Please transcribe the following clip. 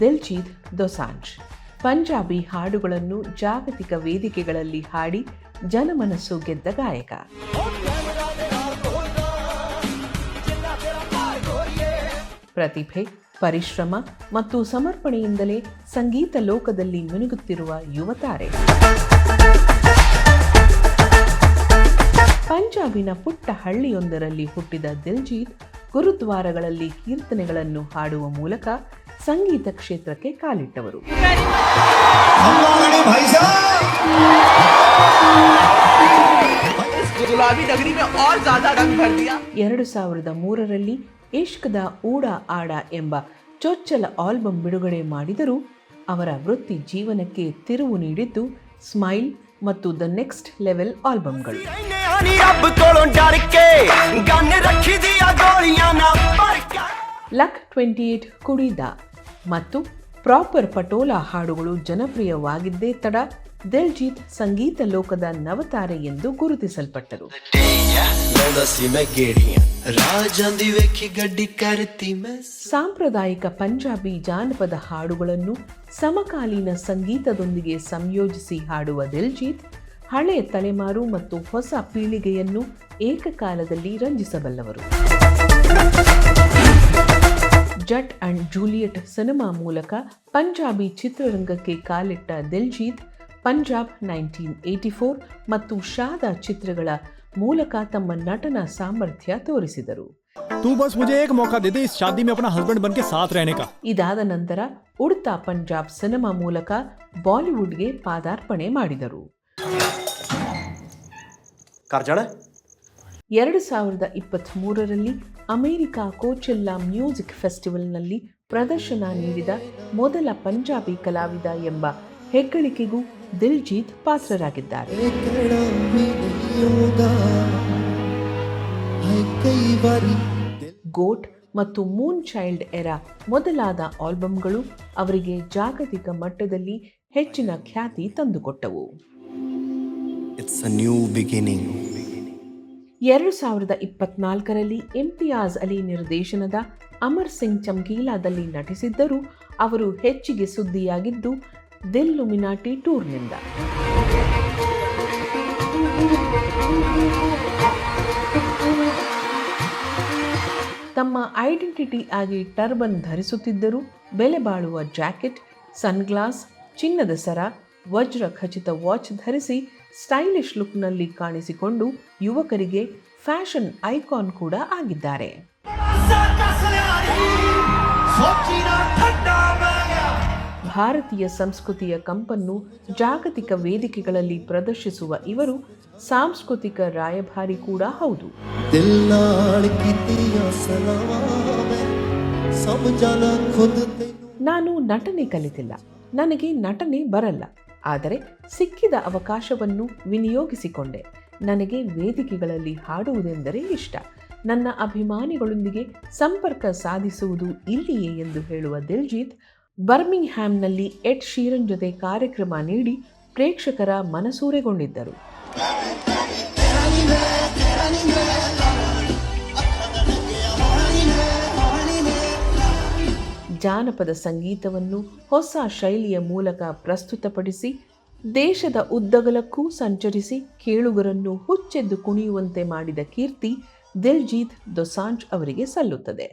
ದಿಲ್ಜೀತ್ ದೊಸಾಂಜ್. ಪಂಜಾಬಿ ಹಾಡುಗಳನ್ನು ಜಾಗತಿಕ ವೇದಿಕೆಗಳಲ್ಲಿ ಹಾಡಿ ಜನಮನಸ್ಸು ಗೆದ್ದ ಗಾಯಕ. ಪ್ರತಿಭೆ, ಪರಿಶ್ರಮ ಮತ್ತು ಸಮರ್ಪಣೆಯಿಂದಲೇ ಸಂಗೀತ ಲೋಕದಲ್ಲಿ ಮಿನುಗುತ್ತಿರುವ ಯುವತಾರೆ. ಪಂಜಾಬಿನ ಪುಟ್ಟ ಹಳ್ಳಿಯೊಂದರಲ್ಲಿ ಹುಟ್ಟಿದ ದಿಲ್ಜೀತ್ ಗುರುದ್ವಾರಗಳಲ್ಲಿ ಕೀರ್ತನೆಗಳನ್ನು ಹಾಡುವ ಮೂಲಕ ಸಂಗೀತ ಕ್ಷೇತ್ರಕ್ಕೆ ಕಾಲಿಟ್ಟವರು. ಎರಡು ಸಾವಿರದ ಮೂರರಲ್ಲಿ ಏಷ್ಕದ ಊಡಾ ಆಡ ಎಂಬ ಚೊಚ್ಚಲ ಆಲ್ಬಮ್ ಬಿಡುಗಡೆ ಮಾಡಿದರು ಅವರ ವೃತ್ತಿ ಜೀವನಕ್ಕೆ ತಿರುವು ನೀಡಿದ್ದು ಸ್ಮೈಲ್ ಮತ್ತು ದ ನೆಕ್ಸ್ಟ್ ಲೆವೆಲ್ ಆಲ್ಬಮ್ಗಳು ಲಕ್ ಟ್ವೆಂಟಿ ಏಟ್ ಕುಡಿದ ಮತ್ತು ಪ್ರಾಪರ್ ಪಟೋಲಾ ಹಾಡುಗಳು ಜನಪ್ರಿಯವಾಗಿದ್ದೇ ತಡ ದಿಲ್ಜೀತ್ ಸಂಗೀತ ಲೋಕದ ನವತಾರೆ ಎಂದು ಗುರುತಿಸಲ್ಪಟ್ಟರು. ಸಾಂಪ್ರದಾಯಿಕ ಪಂಜಾಬಿ ಜಾನಪದ ಹಾಡುಗಳನ್ನು ಸಮಕಾಲೀನ ಸಂಗೀತದೊಂದಿಗೆ ಸಂಯೋಜಿಸಿ ಹಾಡುವ ದಿಲ್ಜೀತ್ ಹಳೆ ತಲೆಮಾರು ಮತ್ತು ಹೊಸ ಪೀಳಿಗೆಯನ್ನು ಏಕಕಾಲದಲ್ಲಿ ರಂಜಿಸಬಲ್ಲವರು. ಜಟ್ ಅಂಡ್ ಜೂಲಿಯಟ್ ಸಿನಿಮಾ ಮೂಲಕ ಪಂಜಾಬಿ ಚಿತ್ರರಂಗಕ್ಕೆ ಕಾಲಿಟ್ಟ Diljit Punjab nineteen eighty four ಮತ್ತು ಶಾದಾ ಚಿತ್ರಗಳ ಮೂಲಕ ತಮ್ಮ ನಟನ ಸಾಮರ್ಥ್ಯ ತೋರಿಸಿದರು. ಇದಾದ ನಂತರ ಉಡ್ತಾ ಪಂಜಾಬ್ ಸಿನಿಮಾ ಮೂಲಕ ಬಾಲಿವುಡ್ಗೆ ಪಾದಾರ್ಪಣೆ ಮಾಡಿದರು. ಎರಡು ಸಾವಿರದ ಇಪ್ಪತ್ತ್ಮೂರರಲ್ಲಿ ಅಮೆರಿಕ ಕೋಚೆಲ್ಲಾ ಮ್ಯೂಸಿಕ್ ಫೆಸ್ಟಿವಲ್ನಲ್ಲಿ ಪ್ರದರ್ಶನ ನೀಡಿದ ಮೊದಲ ಪಂಜಾಬಿ ಕಲಾವಿದ ಎಂಬ ಹೆಗ್ಗಳಿಕೆಗೂ ದಿಲ್ಜೀತ್ ಪಾತ್ರರಾಗಿದ್ದಾರೆ. ಗೋಟ್ ಮತ್ತು ಮೂನ್ ಚೈಲ್ಡ್ ಎರಾ ಮೊದಲಾದ ಆಲ್ಬಮ್ಗಳು ಅವರಿಗೆ ಜಾಗತಿಕ ಮಟ್ಟದಲ್ಲಿ ಹೆಚ್ಚಿನ ಖ್ಯಾತಿ ತಂದುಕೊಟ್ಟವು. ಇಟ್ಸ್ ಅ ನ್ಯೂ ಬಿಗಿನಿಂಗ್ ಎರಡು ಸಾವಿರದ ಇಪ್ಪತ್ನಾಲ್ಕರಲ್ಲಿ ಇಮ್ತಿಯಾಜ್ ಅಲಿ ನಿರ್ದೇಶನದ ಅಮರ್ ಸಿಂಗ್ ಚಮ್ಕೀಲಾದಲ್ಲಿ ನಟಿಸಿದ್ದರೂ ಅವರು ಹೆಚ್ಚಿಗೆ ಸುದ್ದಿಯಾಗಿದ್ದು, ದಿಲ್ ಲುಮಿನಾಟಿ ಟೂರ್ನಿಂದ. ತಮ್ಮ ಐಡೆಂಟಿಟಿ ಆಗಿ ಟರ್ಬನ್ ಧರಿಸುತ್ತಿದ್ದರು ಬೆಲೆ ಬಾಳುವ ಜಾಕೆಟ್, ಸನ್ಗ್ಲಾಸ್, ಚಿನ್ನದ ಸರ, ವಜ್ರ ಖಚಿತ ವಾಚ್ ಧರಿಸಿ ಸ್ಟೈಲಿಶ್ ಲುಕ್ನಲ್ಲಿ ಕಾಣಿಸಿಕೊಂಡು ಯುವಕರಿಗೆ ಫ್ಯಾಷನ್ ಐಕಾನ್ ಕೂಡ ಆಗಿದ್ದಾರೆ. ಭಾರತೀಯ ಸಂಸ್ಕೃತಿಯ ಕಂಪನ್ನು ಜಾಗತಿಕ ವೇದಿಕೆಗಳಲ್ಲಿ ಪ್ರದರ್ಶಿಸುವ ಇವರು ಸಾಂಸ್ಕೃತಿಕ ರಾಯಭಾರಿ ಕೂಡ ಹೌದು. ನಾನು ನಟನೆ ಕಲಿತಿಲ್ಲ. ನನಗೆ ನಟನೆ ಬರಲ್ಲ. ಆದರೆ ಸಿಕ್ಕಿದ ಅವಕಾಶವನ್ನು ವಿನಿಯೋಗಿಸಿಕೊಂಡೆ. ನನಗೆ ವೇದಿಕೆಗಳಲ್ಲಿ ಹಾಡುವುದೆಂದರೆ ಇಷ್ಟ. ನನ್ನ ಅಭಿಮಾನಿಗಳೊಂದಿಗೆ ಸಂಪರ್ಕ ಸಾಧಿಸುವುದು ಇಲ್ಲಿಯೇ ಎಂದು ಹೇಳುವ ದಿಲ್ಜೀತ್, ಬರ್ಮಿಂಗ್ಹ್ಯಾಮ್ನಲ್ಲಿ ಎಡ್ ಶೀರನ್ ಜೊತೆ ಕಾರ್ಯಕ್ರಮ ನೀಡಿ ಪ್ರೇಕ್ಷಕರ ಮನಸೂರೆಗೊಂಡಿದ್ದರು. ಜಾನಪದ ಸಂಗೀತವನ್ನು ಹೊಸ ಶೈಲಿಯ ಮೂಲಕ ಪ್ರಸ್ತುತಪಡಿಸಿ, ದೇಶದ ಉದ್ದಗಲಕ್ಕೂ ಸಂಚರಿಸಿ ಕೇಳುಗರನ್ನು ಹುಚ್ಚೆದ್ದು ಕುಣಿಯುವಂತೆ ಮಾಡಿದ ಕೀರ್ತಿ ದಿಲ್ಜೀತ್ ದೊಸಾಂಜ್ ಅವರಿಗೆ ಸಲ್ಲುತ್ತದೆ.